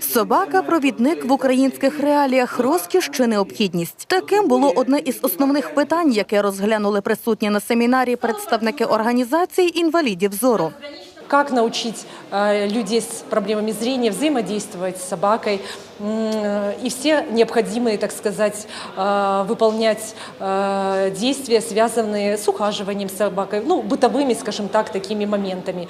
Собака провідник в українських реаліях розкіш чи необхідність. Таким було одне із основних питань, яке розглянули присутні на семінарі представники організації інвалідів зору. Как научить э, людей с проблемами зрения взаимодействовать с собакой м, э, и все необходимые, так сказать, э, выполнять э, действия, связанные с ухаживанием собакой, ну, бытовыми, скажем так, такими моментами.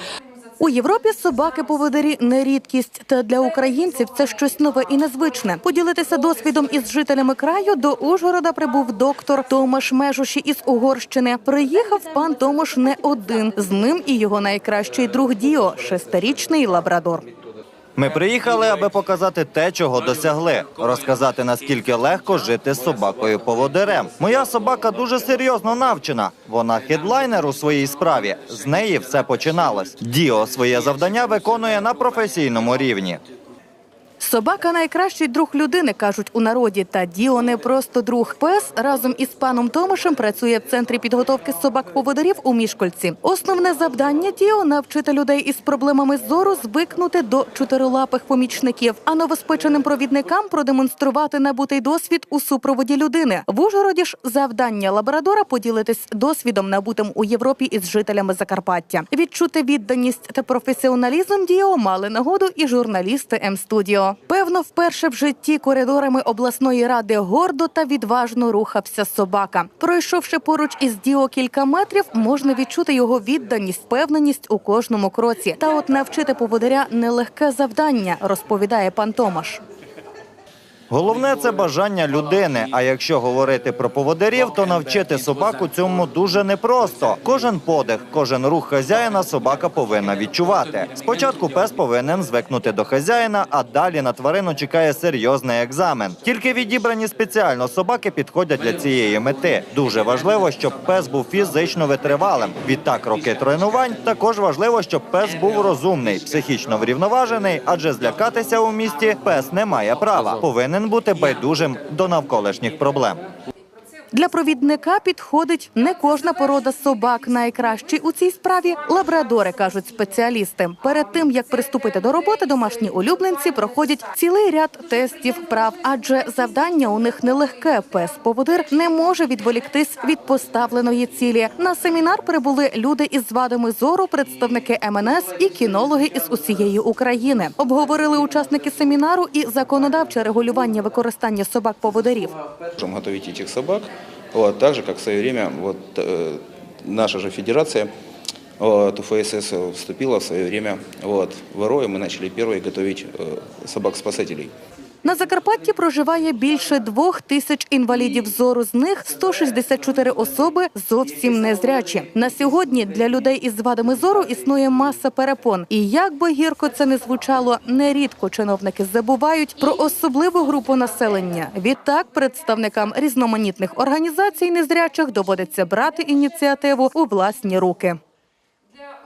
У Європі собаки-поводирі не рідкість, та для українців це щось нове і незвичне. Поділитися досвідом із жителями краю до Ужгорода прибув доктор Томаш Межуші із Угорщини. Приїхав пан Томаш не один. З ним і його найкращий друг Діо, шестирічний лабрадор. Ми приїхали, аби показати те, чого досягли, розказати наскільки легко жити з собакою поводирем. Моя собака дуже серйозно навчена. Вона хедлайнер у своїй справі. З неї все починалось. Діо своє завдання виконує на професійному рівні. Собака найкращий друг людини, кажуть у народі. Та Діо не просто друг. Пес разом із паном Томашем працює в центрі підготовки собак-поводирів у Мішкольці. Основне завдання Діо навчити людей із проблемами зору звикнути до чотирилапих помічників, а новоспеченим провідникам продемонструвати набутий досвід у супроводі людини. В Ужгороді ж завдання лабрадора поділитись досвідом, набутим у Європі із жителями Закарпаття. Відчути відданість та професіоналізм Діо мали нагоду і журналісти М-студіо. Певно, вперше в житті коридорами обласної ради гордо та відважно рухався собака. Пройшовши поруч із Діо кілька метрів, можна відчути його відданість, впевненість у кожному кроці. Та от навчити поводиря нелегке завдання, розповідає пан Томаш. Головне це бажання людини. А якщо говорити про поводирів, то навчити собаку цьому дуже непросто. Кожен подих, кожен рух хазяїна собака повинна відчувати. Спочатку пес повинен звикнути до хазяїна, а далі на тварину чекає серйозний екзамен. Тільки відібрані спеціально собаки підходять для цієї мети. Дуже важливо, щоб пес був фізично витривалим. Відтак роки тренувань також важливо, щоб пес був розумний, психічно врівноважений, адже злякатися у місті пес не має права. Повинен бути байдужим до навколишніх проблем. Для провідника підходить не кожна порода собак. Найкращий у цій справі лабрадори, кажуть спеціалісти. Перед тим як приступити до роботи, домашні улюбленці проходять цілий ряд тестів прав, адже завдання у них нелегке. Пес поводир не може відволіктись від поставленої цілі. На семінар прибули люди із вадами зору, представники МНС і кінологи із усієї України. Обговорили учасники семінару і законодавче регулювання використання собак-поводирів. Можем готовить этих собак, вот, так же, как в свое время вот, э, наша же федерация, вот, УФСС вступила в свое время вот, в РО, и мы начали первые готовить э, собак-спасателей. На Закарпатті проживає більше двох тисяч інвалідів зору. З них 164 особи зовсім незрячі. На сьогодні для людей із вадами зору існує маса перепон. І як би гірко це не звучало, нерідко чиновники забувають про особливу групу населення. Відтак представникам різноманітних організацій незрячих доводиться брати ініціативу у власні руки.